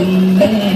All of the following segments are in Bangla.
Amen.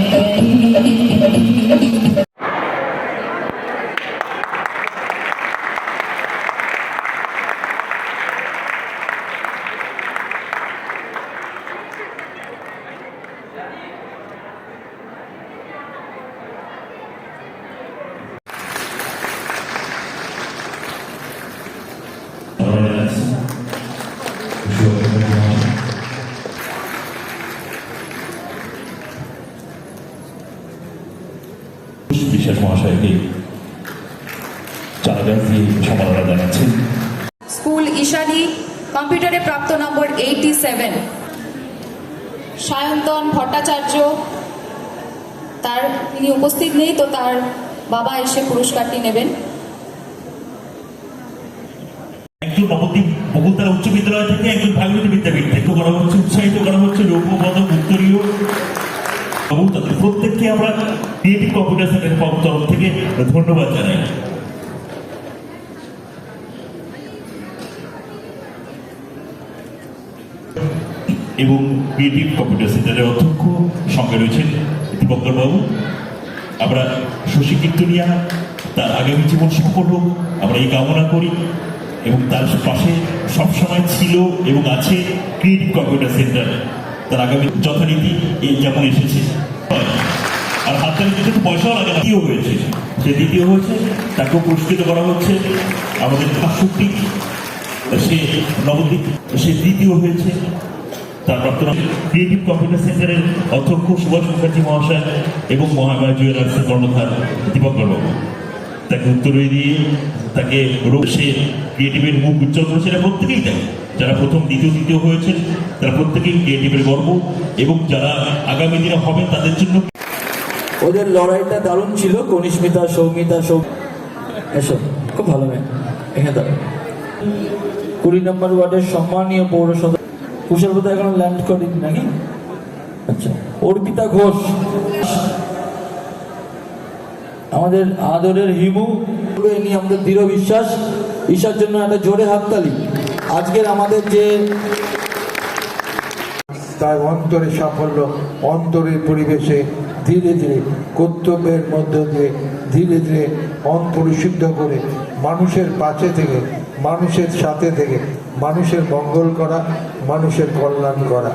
মহাশয়কে চারাগাছ দিয়ে সম্মাননা জানাচ্ছেন। স্কুল ঈশানী কম্পিউটারে প্রাপ্ত নম্বর এইটি সেভেন। সায়ন্তন ভট্টাচার্য তার তিনি উপস্থিত নেই তো তার বাবা এসে পুরস্কারটি নেবেন। একজন নবদ্বীপ উচ্চ বিদ্যালয় থেকে একজন ভাগবতী বিদ্যাপীঠ থেকে করা হচ্ছে উৎসাহিত করা হচ্ছে রৌপ্য পদক এবং তাদের প্রত্যেককে আমরা ক্রিয়েটিভ কম্পিউটার সেন্টারের পক্ষ তরফ থেকে ধন্যবাদ জানাই। এবং ক্রিয়েটিভ কম্পিউটার সেন্টারের অধ্যক্ষ সঙ্গে রয়েছেন দীপঙ্কর বাবু। আমরা শশী কীর্তনিয়া, তার আগামী জীবন সফল হোক আমরা এই কামনা করি এবং তার পাশে সবসময় ছিল এবং আছে ক্রিয়েটিভ কম্পিউটার সেন্টার তার আগামী যথারীতি যেমন এসেছে। আর হাততালি দিতে তো পয়সাও লাগে দ্বিতীয় হয়েছে। যে দ্বিতীয় হয়েছে, তাকেও পুরস্কৃত করা হচ্ছে। আমাদের ভাস্যটি সে নবদ্বীপ, সে দ্বিতীয় হয়েছে। তার প্রাক্তন ক্রিয়েটিভ কম্পিউটার সেন্টারের অধ্যক্ষ সুভাষ মুখার্জি মহাশয় এবং মহামায়া জুয়েলার্সের কর্ণধার দীপঙ্কর বাবু তাকে উত্তরে দিয়ে তাকে সে ক্রিয়েটিভের মুখ উজ্জ্বল করেছে, এটা প্রত্যেকেই দেয় যারা প্রথম, দ্বিতীয়, তৃতীয় হয়েছেন, তারা প্রত্যেকেই ক্রিয়েটিভের গর্ব এবং যারা আগামী দিনে হবেন তাদের জন্য ওদের লড়াইটা দারুণ ছিল। কনিষ্মিতা, সৌমিতা, সৌ এসব খুব ভালো মেয়ে। এখানে দাঁড়াও। কুড়ি নম্বর ওয়ার্ডের সম্মানীয় পৌরসভা কুশল বোধ এখনও ল্যান্ড করেনি নাকি? আচ্ছা অর্পিতা ঘোষ। আমাদের আদরের হিমু নিয়ে আমাদের দৃঢ় বিশ্বাস। ঈশার জন্য একটা জোরে হাততালি। আজকের আমাদের যে তার অন্তরে সাফল্য, অন্তরের পরিবেশে ধীরে ধীরে কর্তব্যের মধ্য দিয়ে ধীরে ধীরে অন্তরিশুদ্ধ করে মানুষের পাশে থেকে, মানুষের সাথে থেকে, মানুষের মঙ্গল করা, মানুষের কল্যাণ করা।